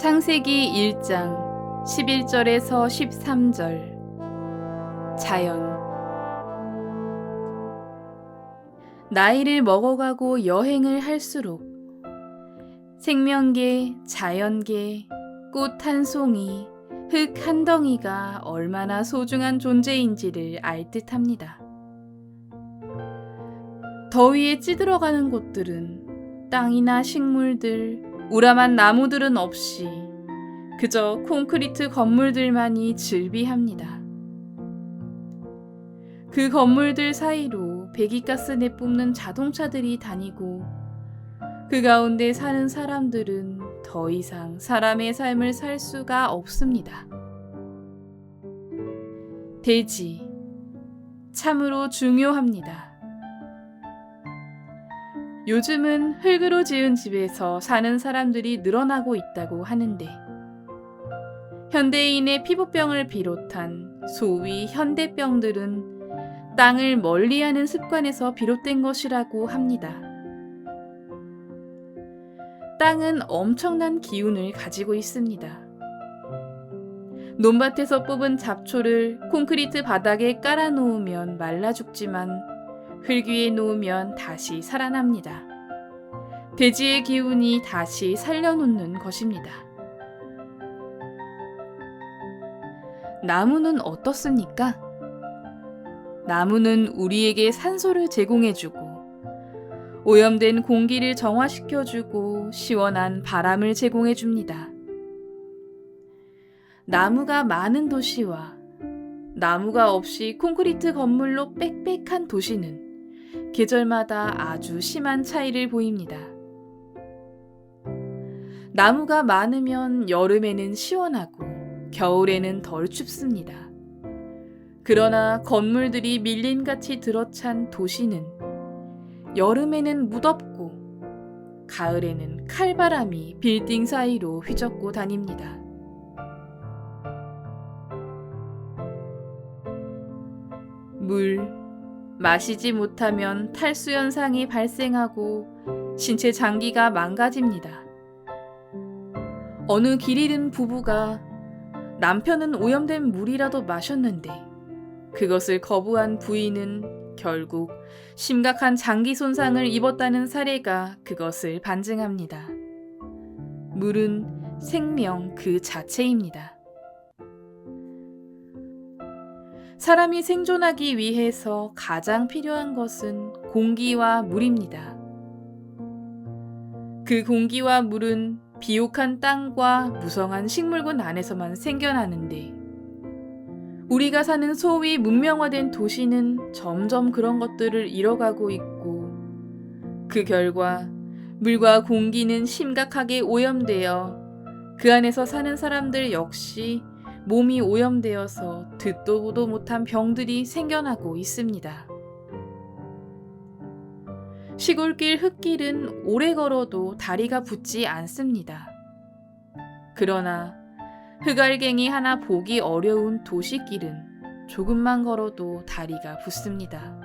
창세기 1장 11절에서 13절 자연 나이를 먹어가고 여행을 할수록 생명계, 자연계, 꽃 한 송이, 흙 한 덩이가 얼마나 소중한 존재인지를 알 듯합니다. 더위에 찌들어가는 곳들은 땅이나 식물들, 우람한 나무들은 없이 그저 콘크리트 건물들만이 즐비합니다. 그 건물들 사이로 배기가스 내뿜는 자동차들이 다니고 그 가운데 사는 사람들은 더 이상 사람의 삶을 살 수가 없습니다. 대지. 참으로 중요합니다. 요즘은 흙으로 지은 집에서 사는 사람들이 늘어나고 있다고 하는데, 현대인의 피부병을 비롯한 소위 현대병들은 땅을 멀리 하는 습관에서 비롯된 것이라고 합니다. 땅은 엄청난 기운을 가지고 있습니다. 논밭에서 뽑은 잡초를 콘크리트 바닥에 깔아놓으면 말라 죽지만 흙 위에 놓으면 다시 살아납니다. 대지의 기운이 다시 살려놓는 것입니다. 나무는 어떻습니까? 나무는 우리에게 산소를 제공해주고 오염된 공기를 정화시켜주고 시원한 바람을 제공해줍니다. 나무가 많은 도시와 나무가 없이 콘크리트 건물로 빽빽한 도시는 계절마다 아주 심한 차이를 보입니다. 나무가 많으면 여름에는 시원하고 겨울에는 덜 춥습니다. 그러나 건물들이 밀림같이 들어찬 도시는 여름에는 무덥고 가을에는 칼바람이 빌딩 사이로 휘젓고 다닙니다. 물, 마시지 못하면 탈수 현상이 발생하고 신체 장기가 망가집니다. 어느 길 잃은 부부가 남편은 오염된 물이라도 마셨는데 그것을 거부한 부인은 결국 심각한 장기 손상을 입었다는 사례가 그것을 반증합니다. 물은 생명 그 자체입니다. 사람이 생존하기 위해서 가장 필요한 것은 공기와 물입니다. 그 공기와 물은 비옥한 땅과 무성한 식물군 안에서만 생겨나는데 우리가 사는 소위 문명화된 도시는 점점 그런 것들을 잃어가고 있고 그 결과 물과 공기는 심각하게 오염되어 그 안에서 사는 사람들 역시 몸이 오염되어서 듣도 보도 못한 병들이 생겨나고 있습니다. 시골길 흙길은 오래 걸어도 다리가 붙지 않습니다. 그러나 흑알갱이 하나 보기 어려운 도시길은 조금만 걸어도 다리가 붙습니다.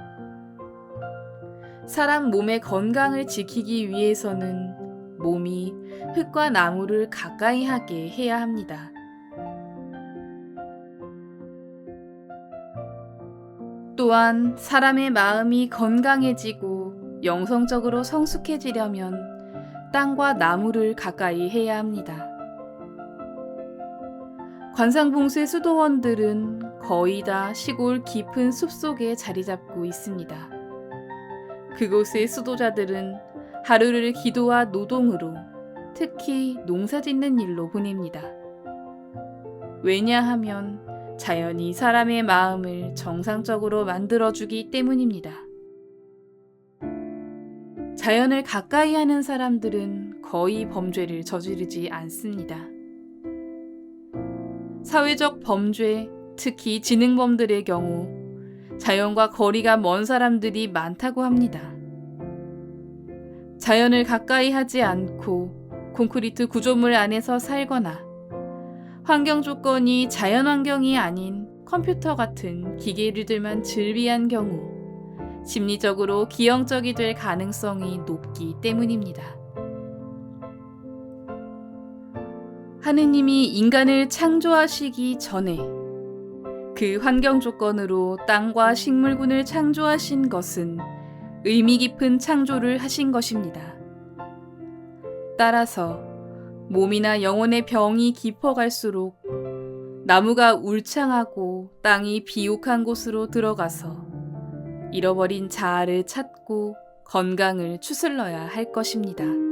사람 몸의 건강을 지키기 위해서는 몸이 흙과 나무를 가까이 하게 해야 합니다. 또한 사람의 마음이 건강해지고 영성적으로 성숙해지려면 땅과 나무를 가까이 해야 합니다. 관상봉수의 수도원들은 거의 다 시골 깊은 숲 속에 자리 잡고 있습니다. 그곳의 수도자들은 하루를 기도와 노동으로 특히 농사 짓는 일로 보냅니다. 왜냐하면 자연이 사람의 마음을 정상적으로 만들어주기 때문입니다. 자연을 가까이 하는 사람들은 거의 범죄를 저지르지 않습니다. 사회적 범죄, 특히 지능범들의 경우 자연과 거리가 먼 사람들이 많다고 합니다. 자연을 가까이 하지 않고 콘크리트 구조물 안에서 살거나 환경 조건이 자연 환경이 아닌 컴퓨터 같은 기계들만 즐비한 경우 심리적으로 기형적이 될 가능성이 높기 때문입니다. 하느님이 인간을 창조하시기 전에 그 환경 조건으로 땅과 식물군을 창조하신 것은 의미 깊은 창조를 하신 것입니다. 따라서 몸이나 영혼의 병이 깊어갈수록 나무가 울창하고 땅이 비옥한 곳으로 들어가서 잃어버린 자아를 찾고 건강을 추슬러야 할 것입니다.